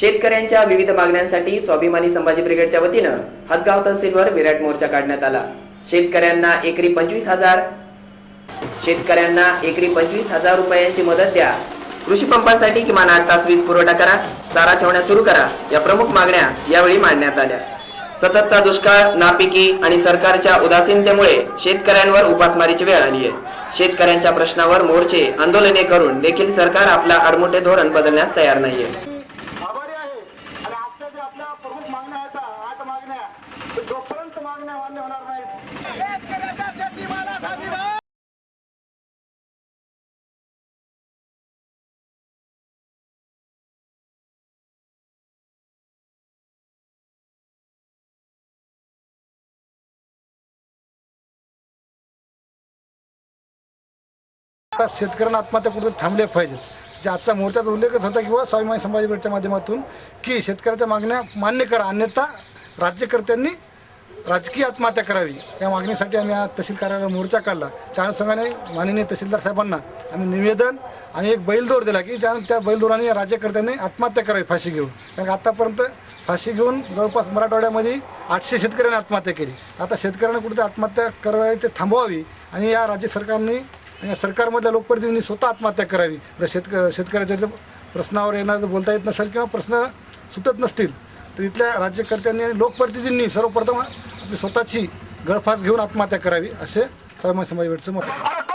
शेतकऱ्यांच्या विविध मागण्यांसाठी स्वाभिमानी संभाजी ब्रिगेडच्या वतीनं हदगाव तहसीलवर विराट मोर्चा काढण्यात आला. शेतकऱ्यांना एकरी पंचवीस हजार शेतकऱ्यांना एकरी पंचवीस हजार रुपयांची मदत द्या. कृषी पंपांसाठी किमान आठ तास वीज पुरवठा करा. चारा छावण्या सुरू करा. या प्रमुख मागण्या यावेळी मांडण्यात आल्या. सततचा दुष्काळ नापिकी आणि सरकारच्या उदासीनतेमुळे शेतकऱ्यांवर उपासमारीची वेळ आली आहे. शेतकऱ्यांच्या प्रश्नावर मोर्चे आंदोलने करून देखील सरकार आपला अडमोठे धोरण बदलण्यास तयार नाहीये आभारी आहे आणि आजच्या ज्या आपल्या प्रमुख मागण्या आहेत आठ मागण्या ते जोपर्यंत मागण्या मान्य होणार नाहीत आता शेतकऱ्यांना आत्महत्या कुठे थांबले पाहिजे. जे आजचा मोर्चाचा उल्लेखच होता किंवा स्वाभिमानी संभाजी माध्यमातून की शेतकऱ्याच्या मागण्या मान्य करा अन्यथा राज्यकर्त्यांनी राजकीय आत्महत्या करावी. या मागणीसाठी आम्ही आज तहसील कार्यालयाला मोर्चा काढला. त्या अनुषंगाने माननीय तहसीलदार साहेबांना आम्ही निवेदन आणि एक बैलदोर दिला की ज्या त्या बैलदोराने या राज्यकर्त्यांनी आत्महत्या करावी फाशी घेऊन. कारण आतापर्यंत फाशी घेऊन जवळपास मराठवाड्यामध्ये आठशे शेतकऱ्यांनी आत्महत्या केली. आता शेतकऱ्यांना कुठे आत्महत्या करावी ते थांबवावी आणि या राज्य सरकारने आणि या सरकारमधल्या लोकप्रतिनिधींनी स्वतः आत्महत्या करावी. जर शेतक शेतकऱ्याच्या प्रश्नावर येणार जर बोलता येत नसेल किंवा प्रश्न सुटत नसतील तर इथल्या राज्यकर्त्यांनी आणि लोकप्रतिनिधींनी सर्वप्रथम स्वतःची गळफास घेऊन आत्महत्या करावी असे समाज समाज मत आहे.